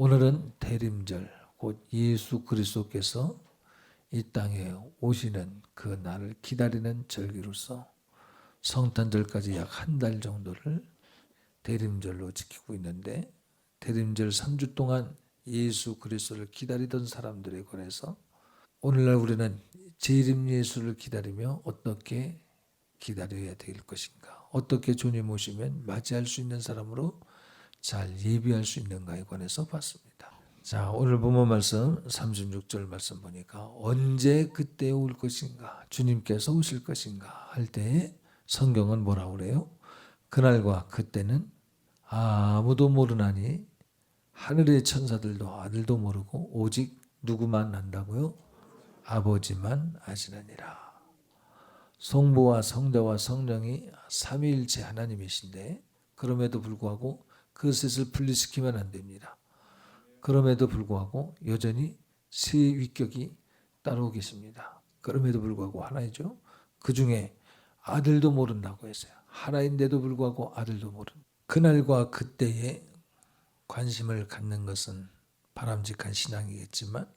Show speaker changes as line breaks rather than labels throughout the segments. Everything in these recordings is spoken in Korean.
오늘은 대림절 곧 예수 그리스도께서 이 땅에 오시는 그 날을 기다리는 절기로서 성탄절까지 약 한 달 정도를 대림절로 지키고 있는데 대림절 3주 동안 예수 그리스도를 기다리던 사람들에 관해서 오늘날 우리는 재림 예수를 기다리며 어떻게 기다려야 될 것인가 어떻게 주님 오시면 맞이할 수 있는 사람으로 잘 예비할 수 있는가에 관해서 봤습니다. 자, 오늘 본문 말씀 36절 말씀 보니까 언제 그때 올 것인가? 주님께서 오실 것인가? 할 때에 성경은 뭐라고 그래요? 그날과 그때는 아무도 모르나니 하늘의 천사들도 아들도 모르고 오직 누구만 안다고요? 아버지만 아시느니라. 성부와 성자와 성령이 삼위일체 하나님이신데 그럼에도 불구하고 그 셋을 분리시키면 안 됩니다. 그럼에도 불구하고 여전히 세 위격이 따로 계십니다. 그럼에도 불구하고 하나이죠. 그 중에 아들도 모른다고 했어요. 하나인데도 불구하고 아들도 모른. 그날과 그때에 관심을 갖는 것은 바람직한 신앙이겠지만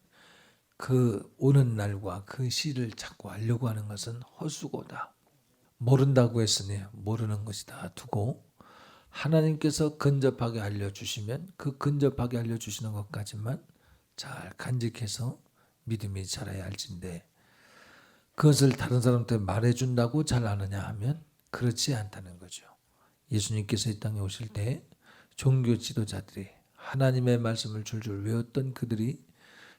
그 오는 날과 그 시를 자꾸 알려고 하는 것은 헛수고다. 모른다고 했으니 모르는 것이다 두고 하나님께서 근접하게 알려주시면 그 근접하게 알려주시는 것까지만 잘 간직해서 믿음이 자라야 할진데 그것을 다른 사람한테 말해준다고 잘 아느냐 하면 그렇지 않다는 거죠. 예수님께서 이 땅에 오실 때 종교 지도자들이 하나님의 말씀을 줄줄 외웠던 그들이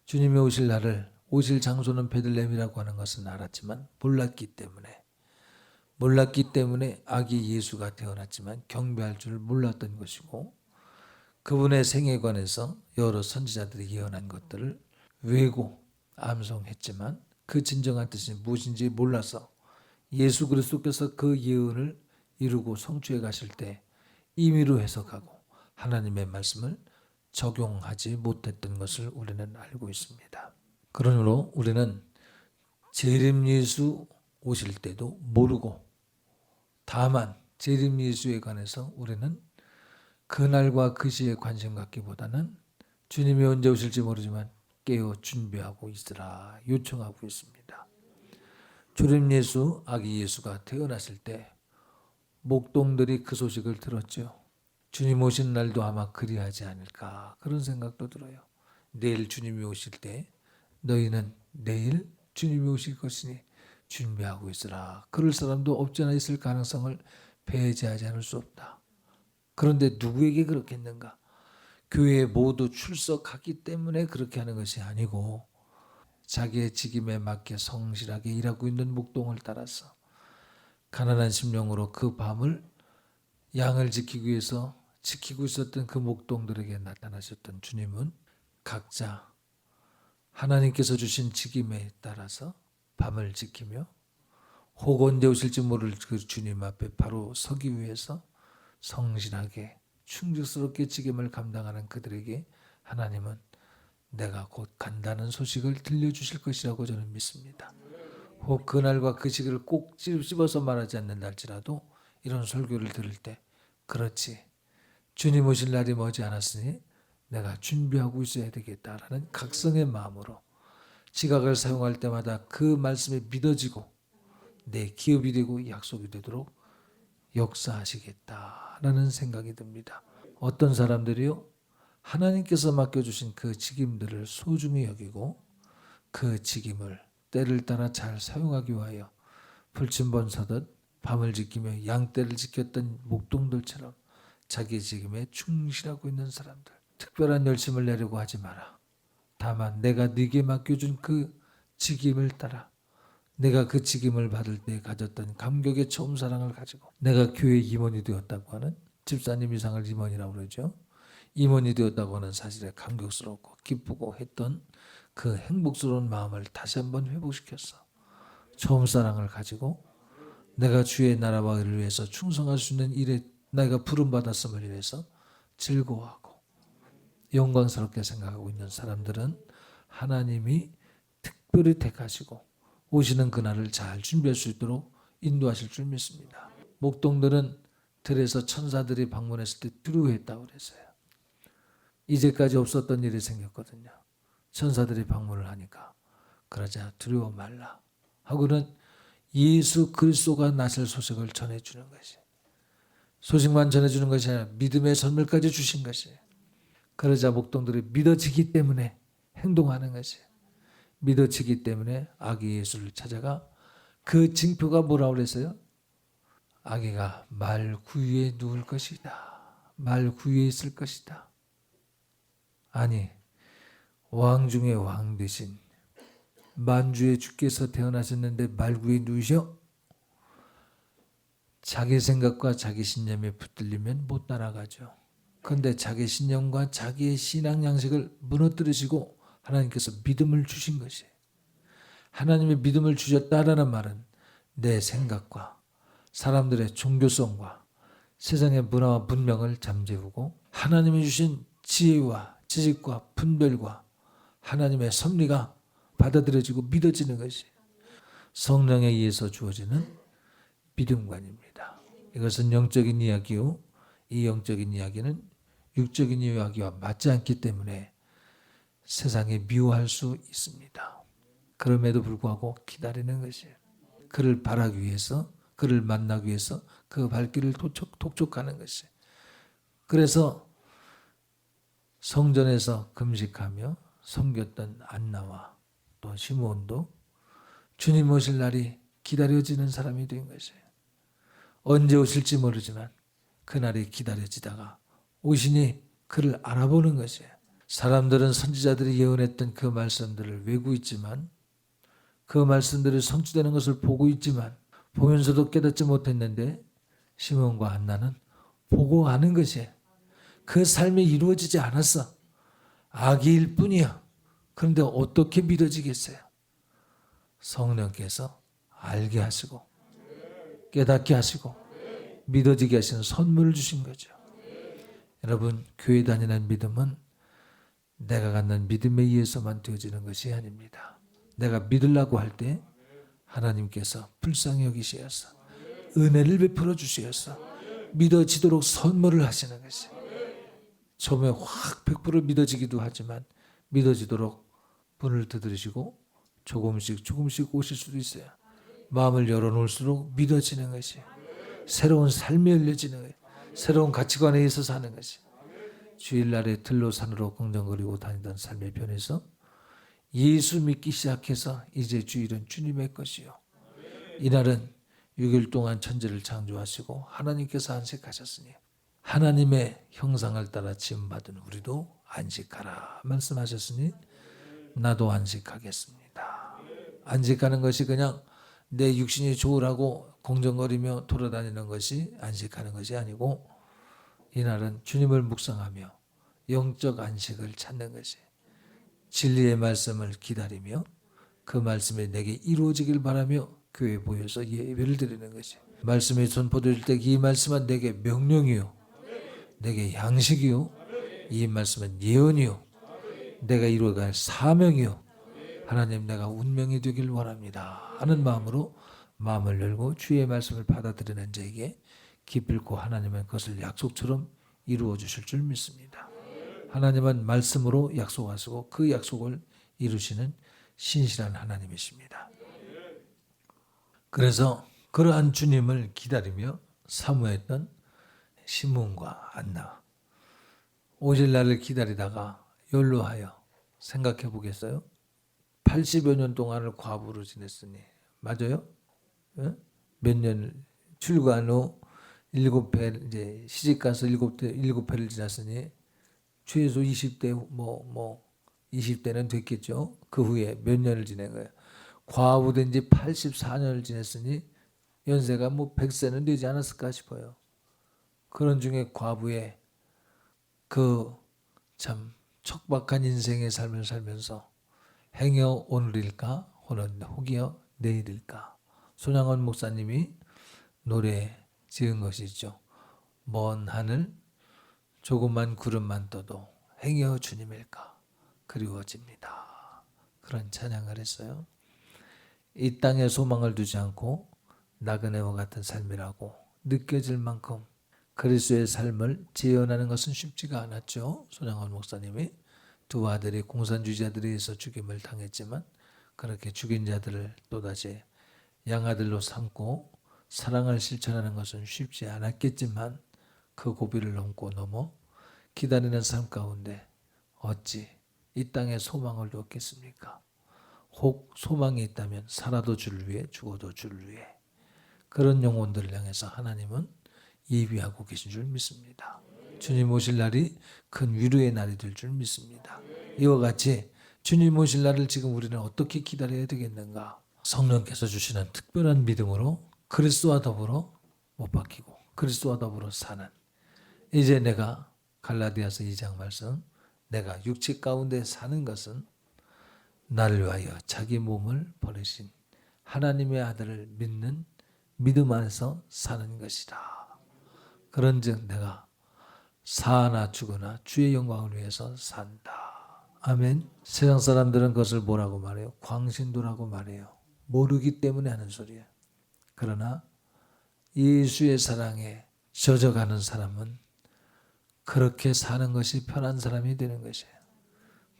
주님이 오실 날을 오실 장소는 베들레헴이라고 하는 것은 알았지만 몰랐기 때문에 몰랐기 때문에 아기 예수가 태어났지만 경배할 줄 몰랐던 것이고 그분의 생에 관해서 여러 선지자들이 예언한 것들을 외고 암송했지만 그 진정한 뜻이 무엇인지 몰라서 예수 그리스도께서 그 예언을 이루고 성취해 가실 때 임의로 해석하고 하나님의 말씀을 적용하지 못했던 것을 우리는 알고 있습니다. 그러므로 우리는 재림 예수 오실 때도 모르고 다만 재림 예수에 관해서 우리는 그날과 그 시에 관심 갖기보다는 주님이 언제 오실지 모르지만 깨어 준비하고 있으라 요청하고 있습니다. 주님 예수 아기 예수가 태어났을 때 목동들이 그 소식을 들었죠. 주님 오신 날도 아마 그리하지 않을까 그런 생각도 들어요. 내일 주님이 오실 때 너희는 내일 주님이 오실 것이니 준비하고 있으라. 그럴 사람도 없잖아 있을 가능성을 배제하지 않을 수 없다. 그런데 누구에게 그렇겠는가? 교회에 모두 출석하기 때문에 그렇게 하는 것이 아니고 자기의 직임에 맞게 성실하게 일하고 있는 목동을 따라서 가난한 심령으로 그 밤을 양을 지키기 위해서 지키고 있었던 그 목동들에게 나타나셨던 주님은 각자 하나님께서 주신 직임에 따라서 밤을 지키며 혹 언제 오실지 모를 그 주님 앞에 바로 서기 위해서 성실하게 충직스럽게 직임을 감당하는 그들에게 하나님은 내가 곧 간다는 소식을 들려주실 것이라고 저는 믿습니다. 혹 그날과 그 시기를 꼭 집어서 말하지 않는다할지라도 이런 설교를 들을 때 그렇지 주님 오실 날이 머지 않았으니 내가 준비하고 있어야 되겠다라는 각성의 마음으로 지각을 사용할 때마다 그 말씀이 믿어지고 내 기업이 되고 약속이 되도록 역사하시겠다라는 생각이 듭니다. 어떤 사람들이요 하나님께서 맡겨주신 그 직임들을 소중히 여기고 그 직임을 때를 따라 잘 사용하기 위하여 불침번 서듯 밤을 지키며 양떼를 지켰던 목동들처럼 자기 직임에 충실하고 있는 사람들 특별한 열심을 내려고 하지 마라. 다만 내가 네게 맡겨준 그 직임을 따라 내가 그 직임을 받을 때 가졌던 감격의 처음 사랑을 가지고 내가 교회 임원이 되었다고 하는 집사님 이상을 임원이라고 그러죠. 임원이 되었다고 하는 사실에 감격스럽고 기쁘고 했던 그 행복스러운 마음을 다시 한번 회복시켰어. 처음 사랑을 가지고 내가 주의 나라와 의를 위해서 충성할 수 있는 일에 내가 부름받았음을 위해서 즐거워하고 영광스럽게 생각하고 있는 사람들은 하나님이 특별히 택하시고 오시는 그날을 잘 준비할 수 있도록 인도하실 줄 믿습니다. 목동들은 들에서 천사들이 방문했을 때 두려워했다고 그랬어요. 이제까지 없었던 일이 생겼거든요. 천사들이 방문을 하니까 그러자 두려워 말라 하고는 예수 그리스도가 나실 소식을 전해주는 것이 소식만 전해주는 것이 아니라 믿음의 선물까지 주신 것이 그러자 목동들이 믿어지기 때문에 행동하는 것이 믿어지기 때문에 아기 예수를 찾아가 그 징표가 뭐라고 그랬어요? 아기가 말 구유에 누울 것이다. 말 구유에 있을 것이다. 아니 왕 중에 왕 되신 만주의 주께서 태어나셨는데 말구에 누우셔? 자기 생각과 자기 신념에 붙들리면 못 따라가죠. 그런데 자기 신념과 자기의 신앙 양식을 무너뜨리시고 하나님께서 믿음을 주신 것이 하나님의 믿음을 주셨다라는 말은 내 생각과 사람들의 종교성과 세상의 문화와 문명을 잠재우고 하나님이 주신 지혜와 지식과 분별과 하나님의 섭리가 받아들여지고 믿어지는 것이 성령에 의해서 주어지는 믿음관입니다. 이것은 영적인 이야기요. 이 영적인 이야기는 육적인 이야기와 맞지 않기 때문에 세상에 미워할 수 있습니다. 그럼에도 불구하고 기다리는 것이에요. 그를 바라기 위해서, 그를 만나기 위해서 그 발길을 독촉, 독촉하는 것이에요. 그래서 성전에서 금식하며 섬겼던 안나와 또 시므온도 주님 오실 날이 기다려지는 사람이 된 것이에요. 언제 오실지 모르지만 그날이 기다려지다가 오시니 그를 알아보는 것이에요. 사람들은 선지자들이 예언했던 그 말씀들을 외고 있지만 그 말씀들이 성취되는 것을 보고 있지만 보면서도 깨닫지 못했는데 시몬과 한나는 보고 아는 것이에요. 그 삶이 이루어지지 않았어. 아기일 뿐이야. 그런데 어떻게 믿어지겠어요? 성령께서 알게 하시고 깨닫게 하시고 믿어지게 하시는 선물을 주신 거죠. 여러분 교회 다니는 믿음은 내가 갖는 믿음에 의해서만 되어지는 것이 아닙니다. 내가 믿으려고 할 때 하나님께서 불쌍히 여기시어서 은혜를 베풀어 주시어서 믿어지도록 선물을 하시는 것이 처음에 확 100% 믿어지기도 하지만 믿어지도록 문을 두드리시고 조금씩 조금씩 오실 수도 있어요. 마음을 열어놓을수록 믿어지는 것이 새로운 삶이 열려지는 거예요. 새로운 가치관에 있어서 사는 것이 주일날에 들로 산으로 긍정거리고 다니던 삶의 변에서 예수 믿기 시작해서 이제 주일은 주님의 것이요. 이날은 6일 동안 천지를 창조하시고 하나님께서 안식하셨으니 하나님의 형상을 따라 지음받은 우리도 안식하라 말씀하셨으니 나도 안식하겠습니다. 안식하는 것이 그냥 내 육신이 좋으라고 공정거리며 돌아다니는 것이 안식하는 것이 아니고 이날은 주님을 묵상하며 영적 안식을 찾는 것이 진리의 말씀을 기다리며 그 말씀이 내게 이루어지길 바라며 교회에 모여서 예배를 드리는 것이 말씀이 선포될 때 이 말씀은 내게 명령이요. 내게 양식이요. 이 말씀은 예언이요. 내가 이루어갈 사명이요. 하나님 내가 운명이 되길 원합니다. 하는 마음으로 마음을 열고 주의 말씀을 받아들이는 자에게 기필코 하나님은 그것을 약속처럼 이루어 주실 줄 믿습니다. 하나님은 말씀으로 약속하시고 그 약속을 이루시는 신실한 하나님이십니다. 그래서 그러한 주님을 기다리며 사모했던 시몬과 안나 오실 날을 기다리다가 연로하여 생각해 보겠어요? 80여 년 동안을 과부로 지냈으니 맞아요? 예? 몇 년을 출간 후 일곱 해 이제 시집 가서 일곱 대 일곱 해를 지났으니 최소 20대 뭐뭐 뭐 20대는 됐겠죠. 그 후에 몇 년을 지낸 거예요. 과부된 지 84년을 지냈으니 연세가 뭐 100세는 되지 않았을까 싶어요. 그런 중에 과부의 그 참 척박한 인생의 삶을 살면서 행여 오늘일까 혹은 혹여 내일일까 손양원 목사님이 노래 지은 것이죠. 먼 하늘 조그만 구름만 떠도 행여 주님일까 그리워집니다. 그런 찬양을 했어요. 이 땅에 소망을 두지 않고 나그네와 같은 삶이라고 느껴질 만큼 그리스도의 삶을 재현하는 것은 쉽지가 않았죠. 손양원 목사님이 두 아들이 공산주의자들에 의해서 죽임을 당했지만 그렇게 죽인 자들을 또다시 양아들로 삼고 사랑을 실천하는 것은 쉽지 않았겠지만 그 고비를 넘고 넘어 기다리는 삶 가운데 어찌 이 땅에 소망을 두었겠습니까? 혹 소망이 있다면 살아도 주를 위해 죽어도 주를 위해 그런 영혼들을 향해서 하나님은 예비하고 계신 줄 믿습니다. 주님 오실 날이 큰 위로의 날이 될 줄 믿습니다. 이와 같이 주님 오실 날을 지금 우리는 어떻게 기다려야 되겠는가? 성령께서 주시는 특별한 믿음으로 그리스도와 더불어 못 박히고 그리스도와 더불어 사는 이제 내가 갈라디아서 2장 말씀 내가 육체 가운데 사는 것은 나를 위하여 자기 몸을 버리신 하나님의 아들을 믿는 믿음 안에서 사는 것이다. 그런즉 내가 사나 죽으나 주의 영광을 위해서 산다. 아멘. 세상 사람들은 그것을 뭐라고 말해요? 광신도라고 말해요. 모르기 때문에 하는 소리예요. 그러나 예수의 사랑에 젖어가는 사람은 그렇게 사는 것이 편한 사람이 되는 것이에요.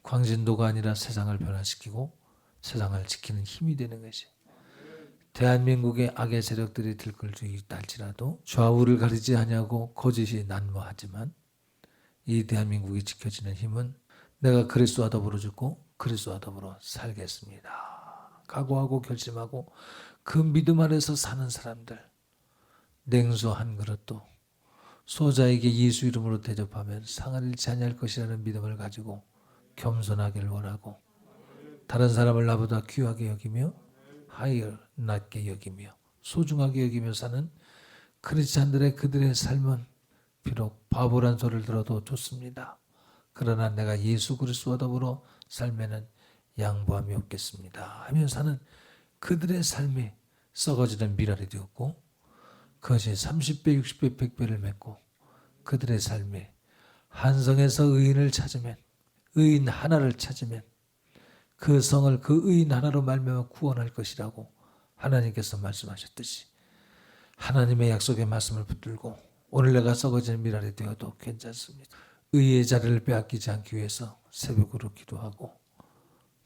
광신도가 아니라 세상을 변화시키고 세상을 지키는 힘이 되는 것이에요. 대한민국의 악의 세력들이 들끓고 있다 할지라도 좌우를 가리지 아니하고 거짓이 난무하지만 이 대한민국이 지켜지는 힘은 내가 그리스도와 더불어 죽고 그리스도와 더불어 살겠습니다. 각오하고 결심하고 그 믿음 아래서 사는 사람들 냉수 한 그릇도 소자에게 예수 이름으로 대접하면 상을 잃지 아니할 것이라는 믿음을 가지고 겸손하기를 원하고 다른 사람을 나보다 귀하게 여기며 하이어 낮게 여기며 소중하게 여기며 사는 크리스찬들의 그들의 삶은 비록 바보란 소리를 들어도 좋습니다. 그러나 내가 예수 그리스도와 더불어 삶에는 양보함이 없겠습니다. 하며 사는 그들의 삶이 썩어지는 미랄이 되었고 그것이 30배, 60배, 100배를 맺고 그들의 삶이 한성에서 의인을 찾으면 의인 하나를 찾으면 그 성을 그 의인 하나로 말미암아 구원할 것이라고 하나님께서 말씀하셨듯이 하나님의 약속의 말씀을 붙들고 오늘 내가 썩어지는 미랄이 되어도 괜찮습니다. 의의 자리를 빼앗기지 않기 위해서 새벽으로 기도하고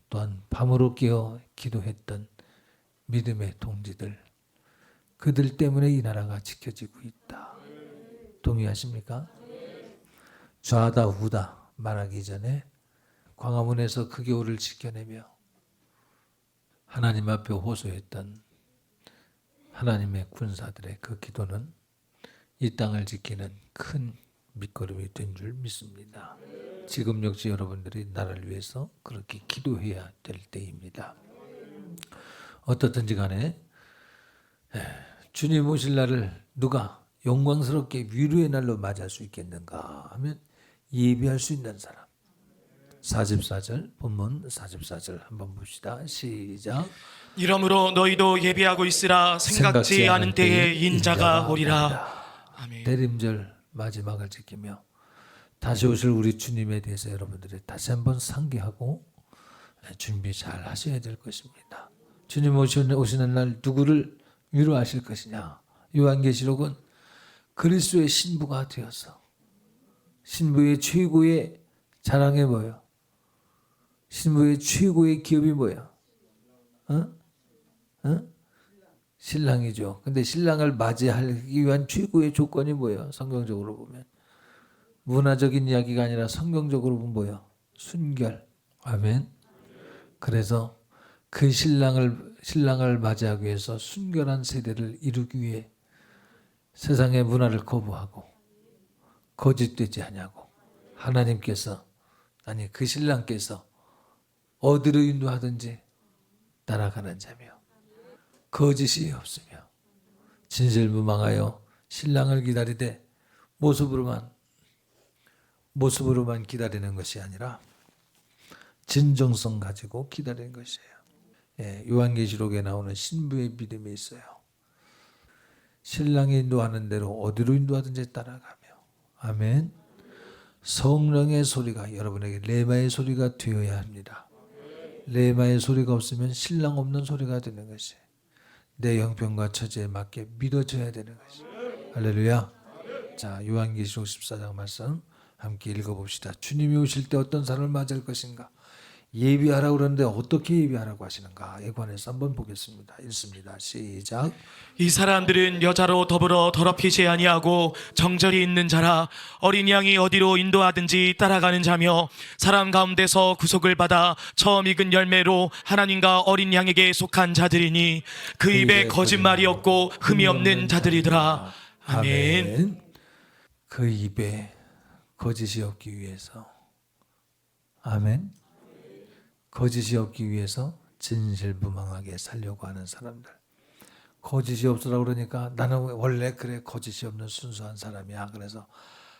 또한 밤으로 깨어 기도했던 믿음의 동지들 그들 때문에 이 나라가 지켜지고 있다. 동의하십니까? 좌다 우다 말하기 전에 광화문에서 그 겨울을 지켜내며 하나님 앞에 호소했던 하나님의 군사들의 그 기도는 이 땅을 지키는 큰 밑거름이 된 줄 믿습니다. 지금 역시 여러분들이 나라를 위해서 그렇게 기도해야 될 때입니다. 어떻든지 간에 주님 오실 날을 누가 영광스럽게 위로의 날로 맞이할 수 있겠는가 하면 예비할 수 있는 사람. 44절 본문 44절 한번 봅시다. 시작.
이러므로 너희도 예비하고 있으라 생각지 않은 때에 인자가 오리라. 아멘.
대림절 마지막을 지키며 다시 오실 우리 주님에 대해서 여러분들이 다시 한번 상기하고 준비 잘 하셔야 될 것입니다. 주님 오시는, 날 누구를 위로하실 것이냐? 요한계시록은 그리스도의 신부가 되어서 신부의 최고의 자랑이 뭐예요? 신부의 최고의 기업이 뭐야? 어? 어? 신랑이죠. 근데 신랑을 맞이하기 위한 최고의 조건이 뭐예요? 성경적으로 보면. 문화적인 이야기가 아니라 성경적으로 보면 뭐예요? 순결. 아멘. 그래서 그 신랑을 신랑을 맞이하기 위해서 순결한 세대를 이루기 위해 세상의 문화를 거부하고 거짓되지 않냐고 하나님께서 아니 그 신랑께서 어디로 인도하든지 따라가는 자며 거짓이 없으며 진실무망하여 신랑을 기다리되 모습으로만 모습으로만 기다리는 것이 아니라 진정성 가지고 기다리는 것이에요. 예, 요한계시록에 나오는 신부의 믿음이 있어요. 신랑이 인도하는 대로 어디로 인도하든지 따라가며 아멘. 성령의 소리가 여러분에게 레마의 소리가 되어야 합니다. 레마의 소리가 없으면 신랑 없는 소리가 되는 것이 내 형편과 처지에 맞게 믿어져야 되는 것이 할렐루야. 자, 요한계시록 14장 말씀 함께 읽어봅시다. 주님이 오실 때 어떤 사람을 맞을 것인가? 예비하라고 그러는데 어떻게 예비하라고 하시는가? 에 관해서 한번 보겠습니다. 읽습니다. 시작.
이 사람들은 여자로 더불어 더럽히지 아니하고 정절이 있는 자라 어린 양이 어디로 인도하든지 따라가는 자며 사람 가운데서 구속을 받아 처음 익은 열매로 하나님과 어린 양에게 속한 자들이니 그 입에 거짓말이 없고 흠이 없는 자들이더라. 아멘.
그 입에 거짓이 없기 위해서 아멘. 거짓이 없기 위해서 진실무망하게 살려고 하는 사람들. 거짓이 없으라 그러니까 나는 원래 그래 거짓이 없는 순수한 사람이야. 그래서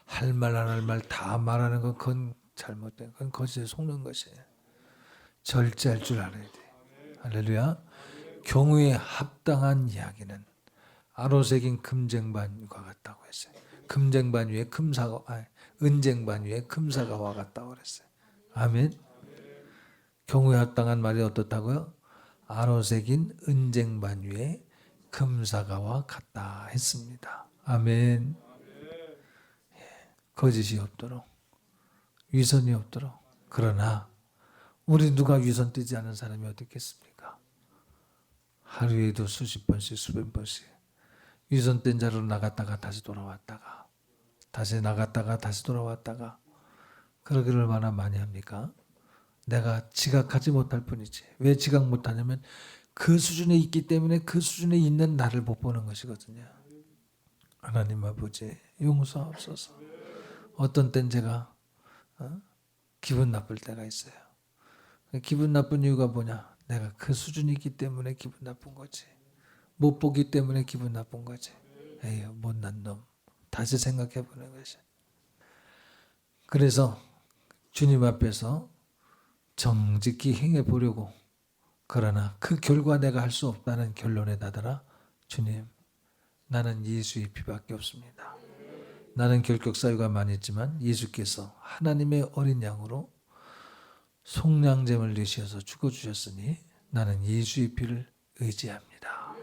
할 말 안 할 말 다 말하는 건 그건 잘못된 그건 거짓에 속는 것이에요. 절제할 줄 알아야 돼. 할렐루야. 경우에 합당한 이야기는 아로새긴 금쟁반과 같다고 했어요. 금쟁반 위에 금사가 아니, 은쟁반 위에 금사가와 같다고 그랬어요. 아멘. 경우에 합당한 말이 어떻다고요? 아로새긴 은쟁반 위에 금사가와 같다 했습니다. 아멘. 예, 거짓이 없도록 위선이 없도록 그러나 우리 누가 위선 띄지 않은 사람이 어디 있겠습니까? 하루에도 수십 번씩 수백 번씩 위선된 자로 나갔다가 다시 돌아왔다가 다시 나갔다가 다시 돌아왔다가 그러기를 얼마나 많이 합니까? 내가 지각하지 못할 뿐이지. 왜 지각 못하냐면 그 수준에 있기 때문에 그 수준에 있는 나를 못 보는 것이거든요. 하나님 아버지 용서하옵소서. 어떤 땐 제가 어? 기분 나쁠 때가 있어요. 기분 나쁜 이유가 뭐냐? 내가 그 수준이 있기 때문에 기분 나쁜 거지. 못 보기 때문에 기분 나쁜 거지. 에휴 못난 놈. 다시 생각해 보는 것이. 그래서 주님 앞에서 정직히 행해 보려고 그러나 그 결과 내가 할 수 없다는 결론에 다다라 주님 나는 예수의 피밖에 없습니다. 나는 결격 사유가 많이 있지만 예수께서 하나님의 어린 양으로 속량제물 되시어서 죽어 주셨으니 나는 예수의 피를 의지합니다.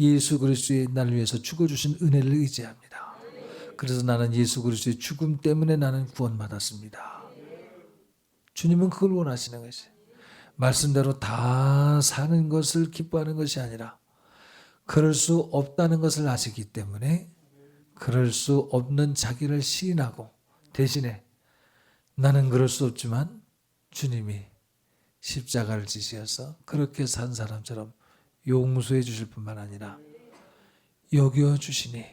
예수 그리스도의 나를 위해서 죽어 주신 은혜를 의지합니다. 그래서 나는 예수 그리스도의 죽음 때문에 나는 구원받았습니다. 주님은 그걸 원하시는 것이. 말씀대로 다 사는 것을 기뻐하는 것이 아니라 그럴 수 없다는 것을 아시기 때문에 그럴 수 없는 자기를 시인하고 대신에 나는 그럴 수 없지만 주님이 십자가를 지시어서 그렇게 산 사람처럼 용서해 주실 뿐만 아니라 여겨 주시니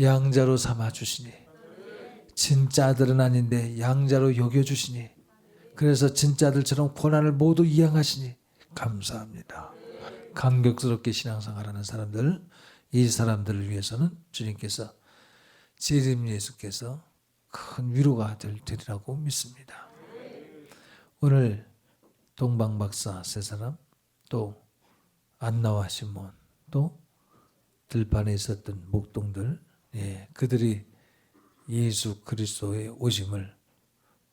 양자로 삼아 주시니 진짜 아들은 아닌데 양자로 여겨 주시니 그래서 진짜들처럼 고난을 모두 이양하시니 감사합니다. 감격스럽게 신앙생활하는 사람들, 이 사람들을 위해서는 주님께서 재림 예수께서 큰 위로가 될 되리라고 믿습니다. 오늘 동방 박사 세 사람 또 안나와 시몬 또 들판에 있었던 목동들 예, 그들이 예수 그리스도의 오심을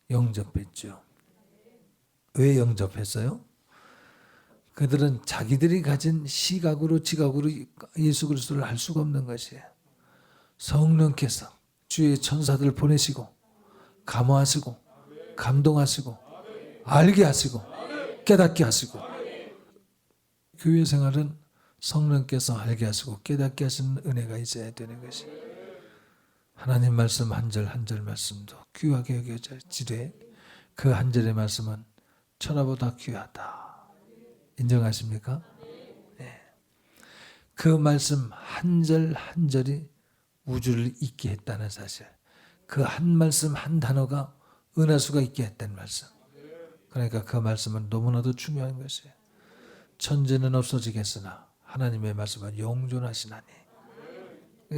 영접했죠. 왜 영접했어요? 그들은 자기들이 가진 시각으로 지각으로 예수 그리스도를 알 수가 없는 것이에요. 성령께서 주의 천사들 보내시고 감화하시고 감동하시고 알게 하시고 깨닫게 하시고 교회 생활은 성령께서 알게 하시고 깨닫게 하시는 은혜가 있어야 되는 것이 하나님 말씀 한 절 한 절 말씀도 귀하게 여겨지되 그한 절의 말씀은 천하보다 귀하다. 인정하십니까? 네. 그 말씀 한 절 한 절이 우주를 있게 했다는 사실. 그 한 말씀 한 단어가 은하수가 있게 했다는 말씀. 그러니까 그 말씀은 너무나도 중요한 것이에요. 천재는 없어지겠으나 하나님의 말씀은 영존하시나니.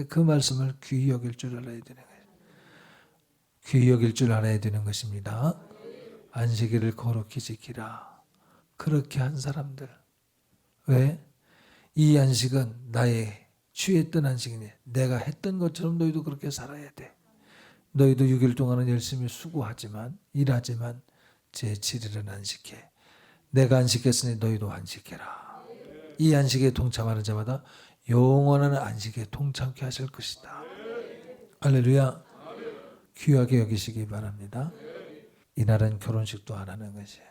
그 말씀을 귀히 여길 줄 알아야 되는 거예요. 귀히 여길 줄 알아야 되는 것입니다. 안식일을 거룩히 지키라. 그렇게 한 사람들. 왜? 이 안식은 나의 취했던 안식이니 내가 했던 것처럼 너희도 그렇게 살아야 돼. 너희도 6일 동안은 열심히 수고하지만 일하지만 제 7일은 안식해. 내가 안식했으니 너희도 안식해라. 이 안식에 동참하는 자마다 영원한 안식에 동참케 하실 것이다. 할렐루야. 귀하게 여기시기 바랍니다. 이날은 결혼식도 안 하는 것이에요.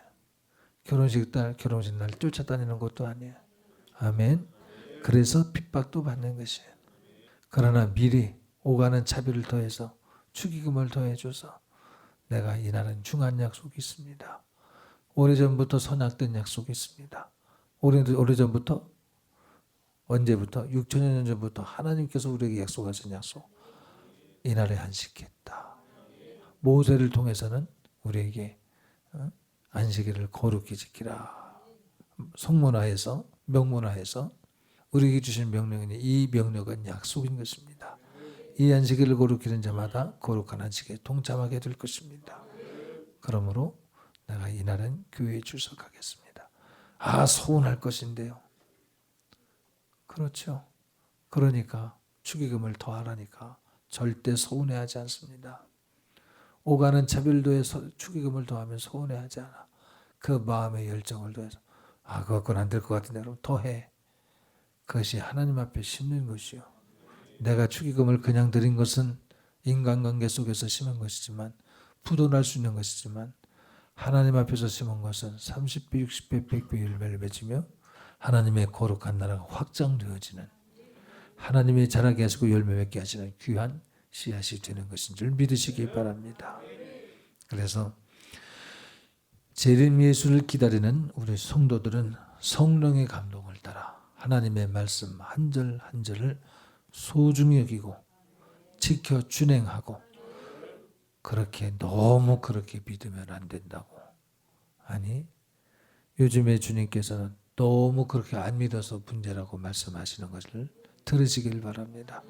결혼식 날, 결혼식 날 쫓아다니는 것도 아니에요. 아멘. 그래서 핍박도 받는 것이에요. 그러나 미리 오가는 차비를 더해서 축의금을 더해줘서 내가 이날은 중한 약속이 있습니다. 오래전부터 선약된 약속이 있습니다. 오래, 오래전부터 언제부터 6천여 년 전부터 하나님께서 우리에게 약속하신 약속 이날에 안식했다. 모세를 통해서는 우리에게 어? 안식일을 거룩히 지키라. 성문화에서 명문화에서 우리에게 주신 명령이니 이 명령은 약속인 것입니다. 이 안식일을 거룩히는 자마다 거룩한 안식에 동참하게 될 것입니다. 그러므로 내가 이날은 교회에 출석하겠습니다. 아 서운할 것인데요. 그렇죠. 그러니까 축의금을 더하라니까 절대 서운해하지 않습니다. 오가는 차별도에 축의금을 더하면 서운해하지 않아. 그 마음의 열정을 더해서 아 그건 안될 것 같은데 그럼 더해. 그것이 하나님 앞에 심는 것이요. 내가 축의금을 그냥 드린 것은 인간관계 속에서 심은 것이지만 부도날 수 있는 것이지만 하나님 앞에서 심은 것은 30배, 60배, 100배 열매를 맺으며 하나님의 거룩한 나라가 확장되어지는 하나님의 자라게 하시고 열매 맺게 하시는 귀한 씨앗이 되는 것인 줄 믿으시기 바랍니다. 그래서 재림 예수를 기다리는 우리 성도들은 성령의 감동을 따라 하나님의 말씀 한 절 한 절을 소중히 여기고 지켜 준행하고 그렇게 너무 그렇게 믿으면 안 된다고. 아니 요즘에 주님께서는 너무 그렇게 안 믿어서 문제라고 말씀하시는 것을 들으시길 바랍니다.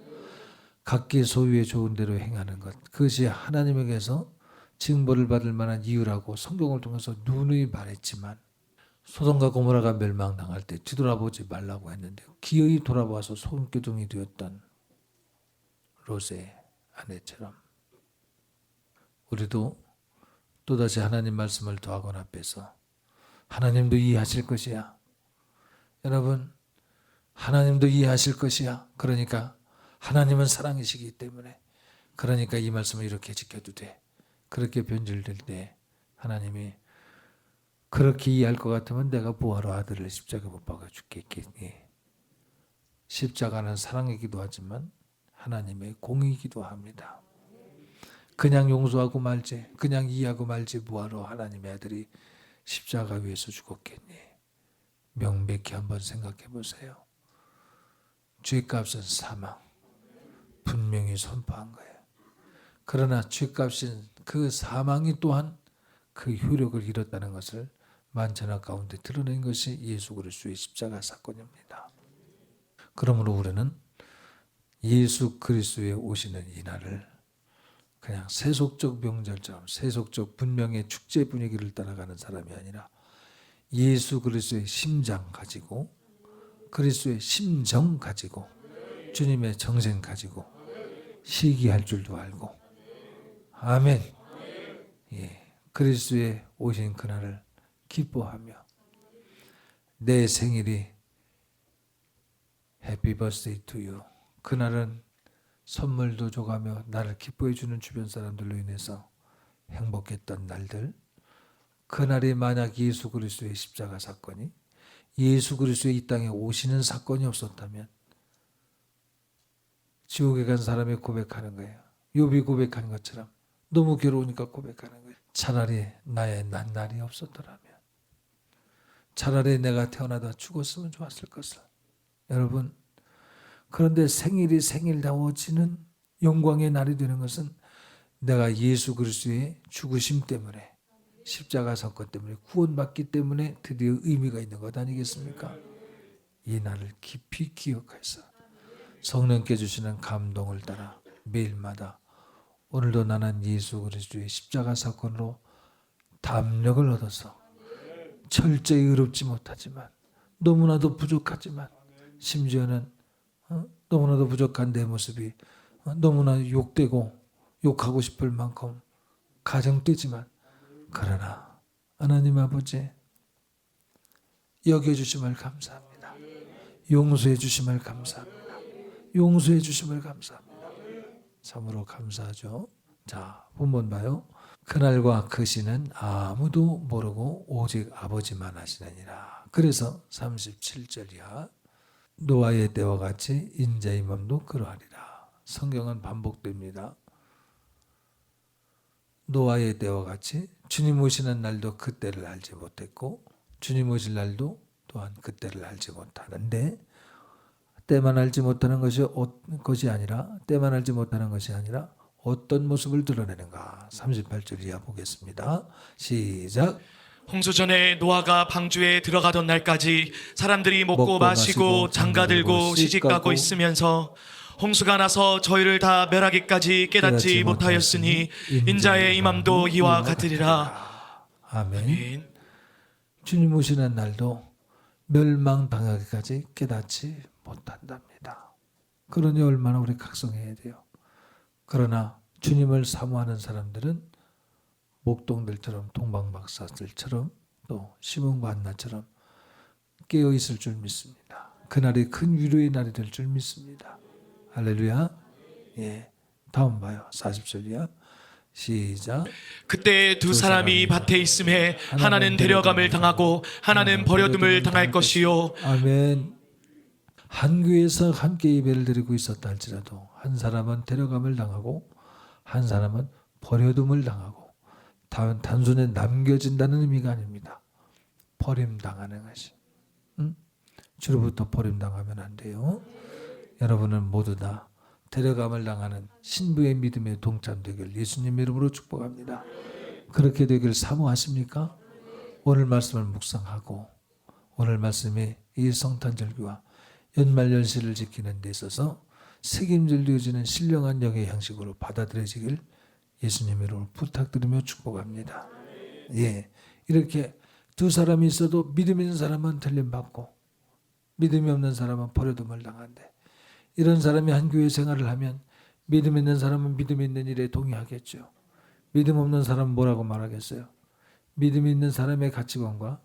각기 소유의 좋은 대로 행하는 것 그것이 하나님에게서 징벌을 받을 만한 이유라고 성경을 통해서 누누이 말했지만 소돔과 고모라가 멸망당할 때 뒤돌아보지 말라고 했는데 기어이 돌아봐서 소금기둥이 되었던 롯의 아내처럼 우리도 또다시 하나님 말씀을 더하거나 앞에서 하나님도 이해하실 것이야. 여러분 하나님도 이해하실 것이야. 그러니까 하나님은 사랑이시기 때문에 그러니까 이 말씀을 이렇게 지켜도 돼. 그렇게 변질될 때 하나님이 그렇게 이해할 것 같으면 내가 뭐하러 아들을 십자가 못 박아 죽겠겠니? 십자가는 사랑이기도 하지만 하나님의 공이기도 합니다. 그냥 용서하고 말지, 그냥 이해하고 말지 뭐하러 하나님의 아들이 십자가 위에서 죽었겠니? 명백히 한번 생각해 보세요. 죄값은 사망. 분명히 선포한 거예요. 그러나 죄값인 그 사망이 또한 그 효력을 잃었다는 것을 만천하 가운데 드러낸 것이 예수 그리스도의 십자가 사건입니다. 그러므로 우리는 예수 그리스도의 오시는 이날을 그냥 세속적 명절처럼 세속적 분명의 축제 분위기를 따라가는 사람이 아니라 예수 그리스도의 심장 가지고 그리스도의 심정 가지고 주님의 정생 가지고 시기할 줄도 알고. 아멘. 예, 그리스도의 오신 그날을 기뻐하며 내 생일이 해피 버스데이 투유. 그날은 선물도 줘가며 나를 기뻐해 주는 주변 사람들로 인해서 행복했던 날들. 그날이 만약 예수 그리스도의 십자가 사건이 예수 그리스도의 이 땅에 오시는 사건이 없었다면 지옥에 간 사람이 고백하는 거예요. 욥이 고백한 것처럼 너무 괴로우니까 고백하는 거예요. 차라리 나의 난 날이 없었더라면 차라리 내가 태어나다 죽었으면 좋았을 것을. 여러분 그런데 생일이 생일다워지는 영광의 날이 되는 것은 내가 예수 그리스도의 죽으심 때문에 십자가 사건 때문에 구원받기 때문에 드디어 의미가 있는 것 아니겠습니까? 이 날을 깊이 기억해서 성령께 주시는 감동을 따라 매일마다 오늘도 나는 예수 그리스도의 십자가 사건으로 담력을 얻어서 철저히 의롭지 못하지만 너무나도 부족하지만 심지어는 어? 너무나도 부족한 내 모습이 어? 너무나 욕되고 욕하고 싶을 만큼 가정되지만 그러나 하나님 아버지 여겨 주심을 감사합니다. 용서해 주심을 감사합니다. 용서해 주심을 감사합니다. 참으로 감사하죠. 자, 본문 봐요. 그날과 그 시는 아무도 모르고 오직 아버지만 하시느니라. 그래서 37절 이하 노아의 때와 같이 인자의 맘도 그러하리라. 성경은 반복됩니다. 노아의 때와 같이 주님 오시는 날도 그때를 알지 못했고 주님 오실 날도 또한 그때를 알지 못하는데 때만 알지 못하는 것이 어- 것이 아니라 때만 알지 못하는 것이 아니라 어떤 모습을 드러내는가 38절 이하 보겠습니다. 시작
홍수전에 노아가 방주에 들어가던 날까지 사람들이 먹고,
먹고
마시고
마시고
장가 들고
장가들고
시집가고 있으면서 홍수가 나서 저희를 다 멸하기까지 깨닫지
깨닫지
못하였으니 인자의 임함도 이와 같으리라.
아멘.
아멘.
주님 오시는 날도 멸망당하기까지 깨닫지 못 한답니다. 그러니 얼마나 우리 각성해야 돼요. 그러나 주님을 사모하는 사람들은 목동들처럼 동방박사들처럼 또 시몬과 한나처럼 깨어 있을 줄 믿습니다. 그날이 큰 위로의 날이 될 줄 믿습니다. 할렐루야. 예. 다음 봐요. 40절이야. 시작.
그때
두두
사람이 밭에 있음에
하나는 데려감을
당하고 하나는 버려둠을 당할 것이요
아멘. 한 교회에서 함께 예배를 드리고 있었다 할지라도 한 사람은 데려감을 당하고 한 사람은 버려둠을 당하고 단 단순히 남겨진다는 의미가 아닙니다. 버림당하는 것이. 응? 주로부터 버림당하면 안 돼요. 여러분은 모두 다 데려감을 당하는 신부의 믿음에 동참되길 예수님 이름으로 축복합니다. 그렇게 되길 사모하십니까? 오늘 말씀을 묵상하고 오늘 말씀이 이 성탄절기와 연말연시를 지키는 데 있어서 책임질 되어지는 신령한 영의 양식으로 받아들여지길 예수님 이름으로 부탁드리며 축복합니다. 예, 이렇게 두 사람이 있어도 믿음 있는 사람은 틀림받고 믿음이 없는 사람은 버려둠을 당한대. 이런 사람이 한 교회 생활을 하면 믿음 있는 사람은 믿음 있는 일에 동의하겠죠. 믿음 없는 사람은 뭐라고 말하겠어요? 믿음 있는 사람의 가치관과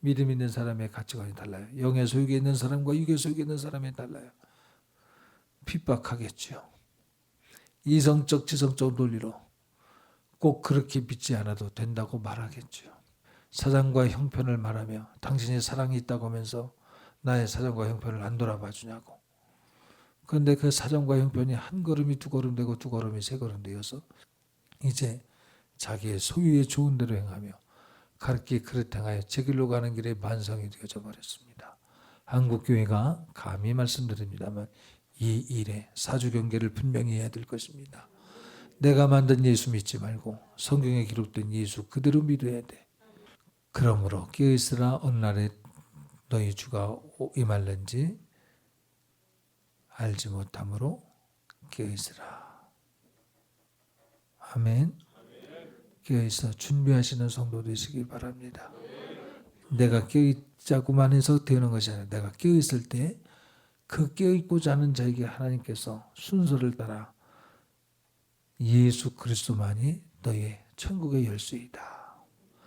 믿음 있는 사람의 가치관이 달라요. 영의 소유에 있는 사람과 육의 소유에 있는 사람이 달라요. 핍박하겠죠. 이성적 지성적 논리로 꼭 그렇게 믿지 않아도 된다고 말하겠죠. 사장과 형편을 말하며 당신이 사랑이 있다고 하면서 나의 사정과 형편을 안 돌아봐 주냐고. 그런데 그 사정과 형편이 한 걸음이 두 걸음 되고 두 걸음이 세 걸음 되어서 이제 자기의 소유의 좋은 대로 행하며 가르기 그릇 행하여 제 길로 가는 길에 만성이 되어져 버렸습니다. 한국 교회가 감히 말씀드립니다만 이 일에 사주 경계를 분명히 해야 될 것입니다. 내가 만든 예수 믿지 말고 성경에 기록된 예수 그대로 믿어야 돼. 그러므로 깨어있으라 어느 날에 너희 주가 임할는지 알지 못함으로 깨어있으라. 아멘. 깨어있어 준비하시는 성도 되시기 바랍니다. 내가 깨어있자고만 해서 되는 것이 아니라 내가 깨어있을 때그 깨어있고자 하는 자에게 하나님께서 순서를 따라 예수 그리스도만이 너의 천국의 열쇠이다.